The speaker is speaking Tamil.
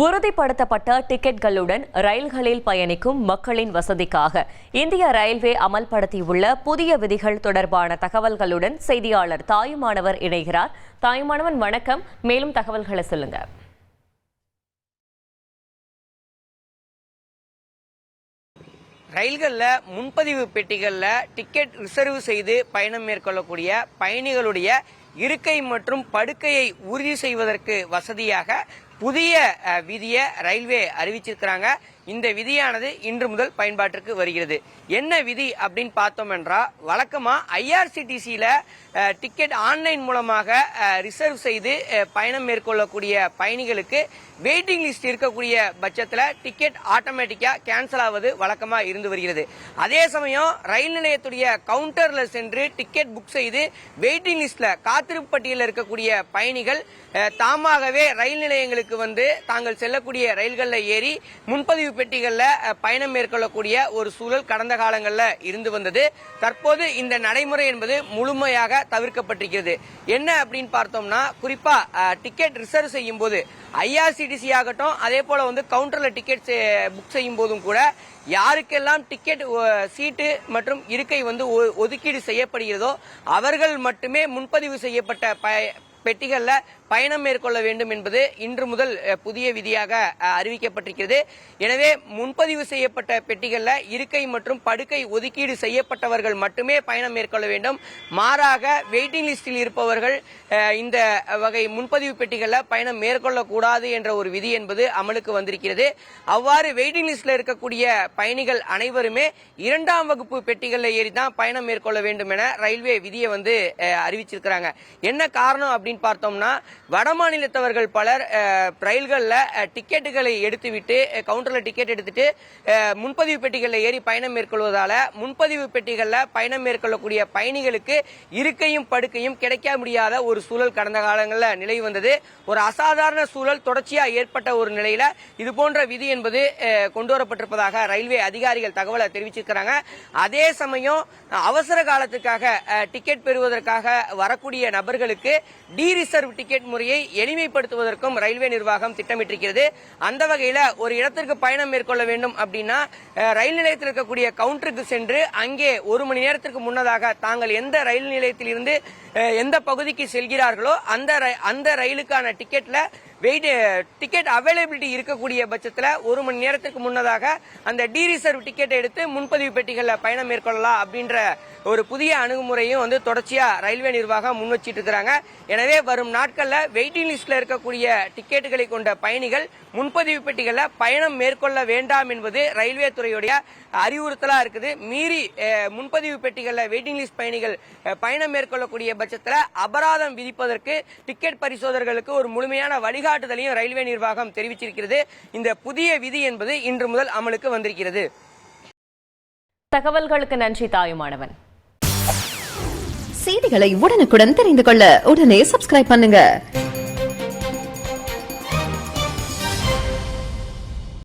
உறுதிப்படுத்தப்பட்ட டிக்கெட்களுடன் ரயில்களில் பயணிக்கும் மக்களின் வசதிக்காக இந்திய ரயில்வே அமல்படுத்தியுள்ள புதிய விதிகள் தொடர்பான தகவல்களுடன் செய்தியாளர் தாயுமானவர் இணைகிறார். தாயுமானவன் வணக்கம். மேலும் தகவல்களை சொல்லுங்க. ரயில்களில் முன்பதிவு பெட்டிகளில் டிக்கெட் ரிசர்வ் செய்து பயணம் மேற்கொள்ளக்கூடிய பயணிகளுடைய இருக்கை மற்றும் படுக்கையை உறுதி செய்வதற்கு வசதியாக புதிய விதியை ரயில்வே அறிவிச்சிருக்கிறாங்க. இந்த விதியானது இன்று முதல் பயன்பாட்டிற்கு வருகிறது. என்ன விதி அப்படின்னு பார்த்தோம் என்றால் வழக்கமாக ஐஆர்சிடிசியில் டிக்கெட் ஆன்லைன் மூலமாக ரிசர்வ் செய்து பயணம் மேற்கொள்ளக்கூடிய பயணிகளுக்கு வெயிட்டிங் லிஸ்ட் இருக்கக்கூடிய பட்சத்தில் டிக்கெட் ஆட்டோமேட்டிக்காக கேன்சல் ஆவது வழக்கமாக இருந்து வருகிறது. அதே சமயம் ரயில் நிலையத்துடைய கவுண்டரில் சென்று டிக்கெட் புக் செய்து வெயிட்டிங் லிஸ்ட்டில் காத்திருப்பு பட்டியலில் இருக்கக்கூடிய பயணிகள் தாமாகவே ரயில் நிலையங்களுக்கு வந்து தாங்கள் செல்லக்கூடிய ரயில்களில் ஏறி முன்பதிவு பெட்டிகளில் பயணம் மேற்கொள்ளக்கூடிய ஒரு சூழல் கடந்த காலங்களில் இருந்து வந்தது. தற்போது இந்த நடைமுறை என்பது முழுமையாக தவிர்க்கப்பட்டிருக்கிறது. என்ன அப்படின்னு பார்த்தோம்னா குறிப்பாக டிக்கெட் ரிசர்வ் செய்யும் போது ஐஆர்சிடிசி ஆகட்டும் அதே போல வந்து கவுண்டரில் டிக்கெட் புக் செய்யும் போதும் கூட யாருக்கெல்லாம் டிக்கெட் சீட்டு மற்றும் இருக்கை வந்து ஒ- ஒதுக்கீடு செய்யப்படுகிறதோ அவர்கள் மட்டுமே முன்பதிவு செய்யப்பட்ட பெட்டிகளில் பயணம் மேற்கொள்ள வேண்டும் என்பது இன்று முதல் புதிய விதியாக அறிவிக்கப்பட்டிருக்கிறது. எனவே முன்பதிவு செய்யப்பட்ட பெட்டிகளில் இருக்கை மற்றும் படுக்கை ஒதுக்கீடு செய்யப்பட்டவர்கள் மட்டுமே பயணம் மேற்கொள்ள வேண்டும். மாறாக வெயிட்டிங் லிஸ்டில் இருப்பவர்கள் இந்த வகை முன்பதிவு பெட்டிகளில் பயணம் மேற்கொள்ளக்கூடாது என்ற ஒரு விதி என்பது அமலுக்கு வந்திருக்கிறது. அவ்வாறு வெயிட்டிங் லிஸ்டில் இருக்கக்கூடிய பயணிகள் அனைவருமே இரண்டாம் வகுப்பு பெட்டிகளில் ஏறி தான் பயணம் மேற்கொள்ள வேண்டும் என ரயில்வே விதியை வந்து அறிவிச்சிருக்கிறாங்க. என்ன காரணம் அப்படி அப்படின்னு பார்த்தோம்னா வட மாநிலத்தவர்கள் பலர் ரயில்களில் டிக்கெட்டுகளை எடுத்துவிட்டு கவுண்டரில் டிக்கெட் எடுத்துட்டு முன்பதிவு பெட்டிகளில் ஏறி பயணம் மேற்கொள்வதால் முன்பதிவு பெட்டிகளில் பயணம் மேற்கொள்ளக்கூடிய பயணிகளுக்கு இருக்கையும் படுக்கையும் கிடைக்க முடியாத ஒரு சூழல் கடந்த காலங்களில் நிலவி வந்தது. ஒரு அசாதாரண சூழல் தொடர்ச்சியாக ஏற்பட்ட ஒரு நிலையில் இது போன்ற விதி என்பது கொண்டு வரப்பட்டிருப்பதாக ரயில்வே அதிகாரிகள் தகவலை தெரிவிச்சிருக்கிறாங்க. அதே சமயம் அவசர காலத்துக்காக டிக்கெட் பெறுவதற்காக வரக்கூடிய நபர்களுக்கு டி ரிசர்வ் டிக்கெட் முறையை எளிமைப்படுத்துவதற்கும் ரயில்வே நிர்வாகம் திட்டமிட்டிருக்கிறது. அந்த வகையில ஒரு இடத்திற்கு பயணம் மேற்கொள்ள வேண்டும் அப்படின்னா ரயில் நிலையத்தில் இருக்கக்கூடிய கவுண்டருக்கு சென்று அங்கே ஒரு மணி நேரத்திற்கு முன்னதாக தாங்கள் எந்த ரயில் நிலையத்தில் இருந்து எந்த பகுதிக்கு செல்கிறார்களோ அந்த ர- அந்த ரயிலுக்கான டிக்கெட்ல வெயிட் டிக்கெட் அவைலபிலிட்டி இருக்கக்கூடிய பட்சத்தில் ஒரு மணி நேரத்துக்கு முன்னதாக அந்த டி ரிசர்வ் டிக்கெட் எடுத்து முன்பதிவு பெட்டிகளில் பயணம் மேற்கொள்ளலாம் அப்படின்ற ஒரு புதிய அணுகுமுறையும் வந்து தொடர்ச்சியாக ரயில்வே நிர்வாகம் முன் வச்சிட்டு இருக்கிறாங்க. எனவே வரும் நாட்களில் வெயிட்டிங் லிஸ்டில் இருக்கக்கூடிய டிக்கெட்டுகளை கொண்ட பயணிகள் முன்பதிவு பெட்டிகளில் பயணம் மேற்கொள்ள வேண்டாம் என்பது ரயில்வே துறையுடைய அறிவுறுத்தலாக இருக்குது. மீறி முன்பதிவு பெட்டிகளில் வெயிட்டிங் லிஸ்ட் பயணிகள் பயணம் மேற்கொள்ளக்கூடிய பட்சத்தில் அபராதம் விதிப்பதற்கு டிக்கெட் பரிசோதகர்களுக்கு ஒரு முழுமையான வழிகாட்டுதலையும் ரயில்வே நிர்வாகம் தெரிவிச்சிருக்கிறது இந்த புதிய விதி என்பது இன்று முதல் அமலுக்கு வந்திருக்கிறது. தகவல்களுக்கு நன்றி தாயுமானவன். செய்திகளை உடனுக்குடன் தெரிந்து கொள்ள உடனே சப்ஸ்கிரைப் பண்ணுங்க.